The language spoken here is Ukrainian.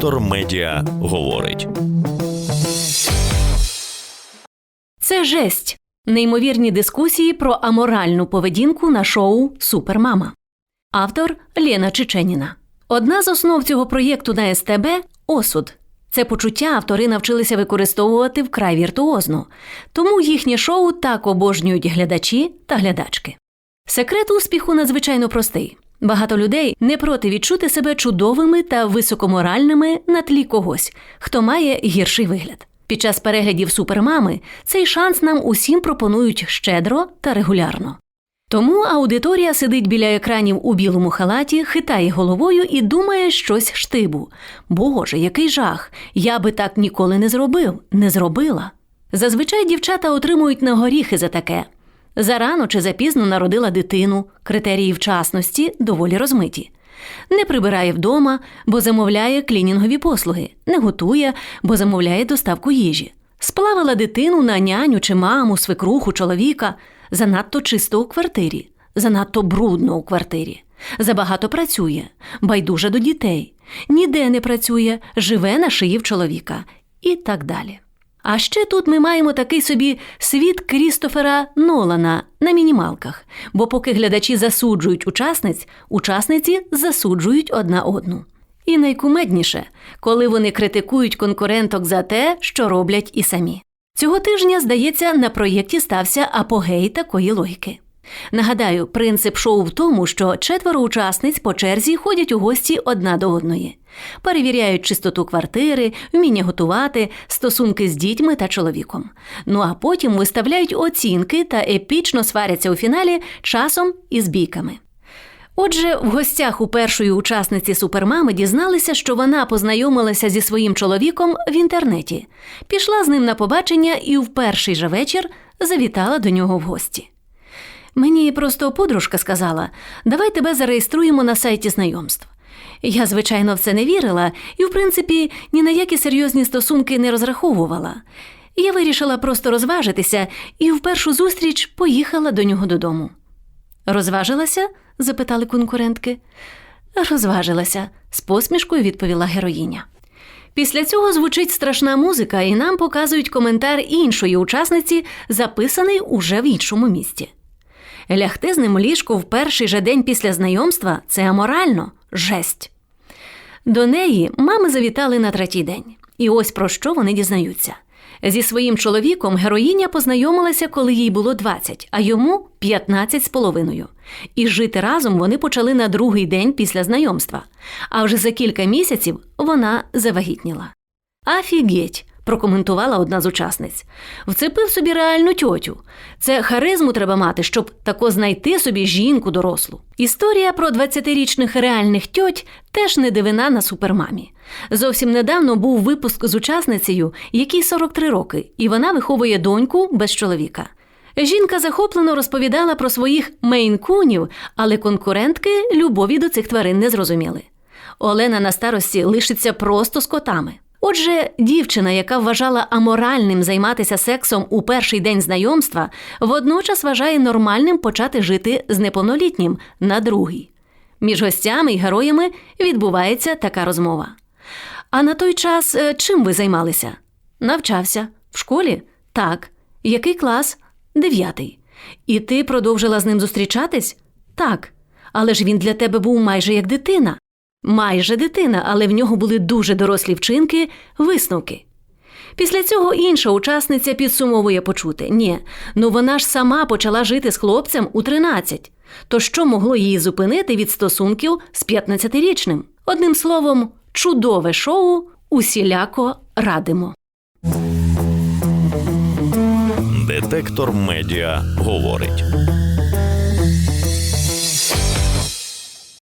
Детектор медіа говорить. Це жесть. Неймовірні дискусії про аморальну поведінку на шоу Супермама. Автор Лєна Чеченіна. Одна з основ цього проєкту на СТБ осуд. Це почуття автори навчилися використовувати вкрай віртуозно, тому їхнє шоу так обожнюють глядачі та глядачки. Секрет успіху надзвичайно простий. Багато людей не проти відчути себе чудовими та високоморальними на тлі когось, хто має гірший вигляд. Під час переглядів супермами цей шанс нам усім пропонують щедро та регулярно. Тому аудиторія сидить біля екранів у білому халаті, хитає головою і думає щось штибу. Боже, який жах! Я би так ніколи не зробив, не зробила. Зазвичай дівчата отримують на горіхи за таке. Зарано чи запізно народила дитину, критерії вчасності доволі розмиті. Не прибирає вдома, бо замовляє клінінгові послуги, не готує, бо замовляє доставку їжі. Сплавила дитину на няню чи маму, свекруху, чоловіка, занадто чисто у квартирі, занадто брудно у квартирі, забагато працює, байдуже до дітей, ніде не працює, живе на шиї в чоловіка. І так далі. А ще тут ми маємо такий собі світ Крістофера Нолана на мінімалках, бо поки глядачі засуджують учасниць, учасниці засуджують одна одну. І найкумедніше, коли вони критикують конкуренток за те, що роблять і самі. Цього тижня, здається, на проєкті стався апогей такої логіки. Нагадаю, принцип шоу в тому, що четверо учасниць по черзі ходять у гості одна до одної, перевіряють чистоту квартири, вміння готувати, стосунки з дітьми та чоловіком. Ну а потім виставляють оцінки та епічно сваряться у фіналі часом із бійками. Отже, в гостях у першої учасниці супермами дізналися, що вона познайомилася зі своїм чоловіком в інтернеті, пішла з ним на побачення і в перший же вечір завітала до нього в гості. Мені просто подружка сказала: давай тебе зареєструємо на сайті знайомств. Я, звичайно, в це не вірила і, в принципі, ні на які серйозні стосунки не розраховувала. Я вирішила просто розважитися і в першу зустріч поїхала до нього додому. Розважилася? запитали конкурентки. Розважилася, з посмішкою відповіла героїня. Після цього звучить страшна музика, і нам показують коментар іншої учасниці, записаний уже в іншому місті. Лягти з ним ліжку в перший же день після знайомства це аморально, жесть. До неї мами завітали на третій день. І ось про що вони дізнаються. Зі своїм чоловіком героїня познайомилася, коли їй було 20, а йому 15 з половиною. І жити разом вони почали на другий день після знайомства. А вже за кілька місяців вона завагітніла. Афігеть! Прокоментувала одна з учасниць. Вцепив собі реальну тьотю. Це харизму треба мати, щоб тако знайти собі жінку дорослу. Історія про 20-річних реальних тьоть теж не дивина на супермамі. Зовсім недавно був випуск з учасницею, якій 43 роки, і вона виховує доньку без чоловіка. Жінка захоплено розповідала про своїх мейнкунів, але конкурентки любові до цих тварин не зрозуміли. Олена на старості лишиться просто з котами. Отже, дівчина, яка вважала аморальним займатися сексом у перший день знайомства, водночас вважає нормальним почати жити з неповнолітнім на другий. Між гостями і героями відбувається така розмова. А на той час е, чим ви займалися? Навчався. В школі? Так. Який клас? Дев'ятий. І ти продовжила з ним зустрічатись? Так. Але ж він для тебе був майже як дитина. Майже дитина, але в нього були дуже дорослі вчинки, висновки. Після цього інша учасниця підсумовує почути ні, ну вона ж сама почала жити з хлопцем у 13. То що могло її зупинити від стосунків з 15-річним? Одним словом, чудове шоу усіляко радимо. Детектор медіа говорить.